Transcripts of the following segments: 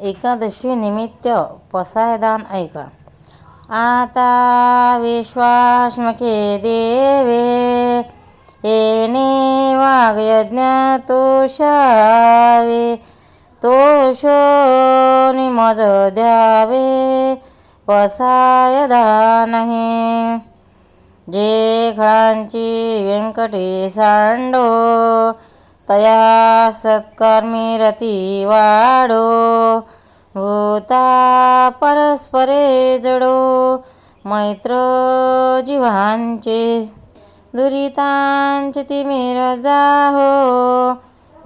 एकादशी निमित्त पसायदान ऐका. आता विश्वासमके देवे येणे वाग्यज्ञ तोषावे तोषो निमज द्यावे पसायदान हे जे खळांची व्यंकटी सांडो तया सत्कर्मी रती वाडो भूता परस्परे जडो मैत्र जीवांचे दुरितांचे तिमिर जाहो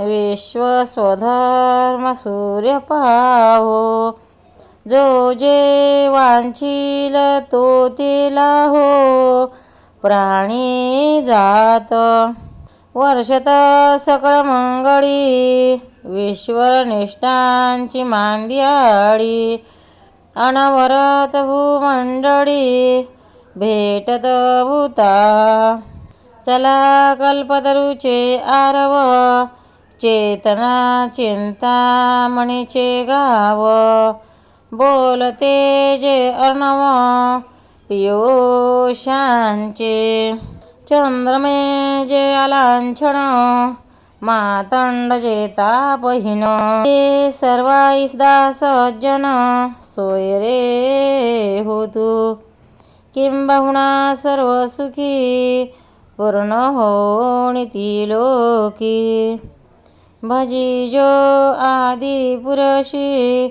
विश्व स्वधर्म सूर्य पाहो जो जे वांछील तो तिला हो प्राणी जात वर्षत सकळ मंगळी विश्वर निष्ठांची मांदियाळी अनवरत भूमंडळी भेटत भूता. चला कल्पतरुचे आरव चेतना चिंतामणीचे गाव. बोलते जे अर्णव पियुषांचे चंद्रमे जे अलांछण मातंड जे तापहीन. सर्वाईसदा सज्जन सोय रे होतू किंबहुना सर्व सुखी पूर्ण होणीती लोकी. भजी जो आदी पुरशी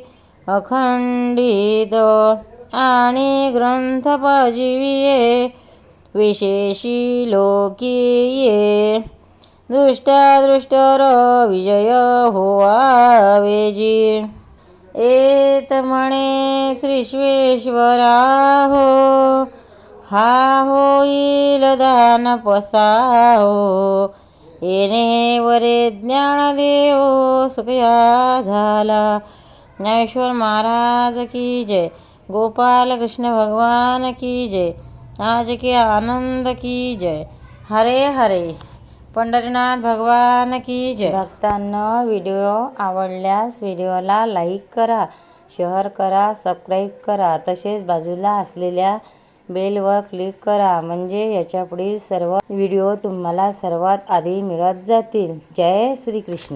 अखंडित आणि ग्रंथ पजिविये विशेषी लोकीये दृष्टादृष्टर विजय होवावेजी एत म्हणे श्रीश्वेश्वरा हो हा होईल दान पसाहो येणे वरे ज्ञानदेव सुखया झाला ज्ञानेश्वर महाराज की जय गोपाल कृष्ण भगवान की जय। आज के आनंद की जय। हरे हरे। पंढरीनाथ भगवान की जय। भक्तांना व्हिडिओ आवडल्यास व्हिडिओला लाईक करा शेअर करा सबस्क्राईब करा. तसेच बाजूला असलेल्या बेलवर क्लिक करा म्हणजे याच्यापुढील सर्व व्हिडिओ तुम्हाला सर्वात आधी मिळत जातील. जय श्रीकृष्ण.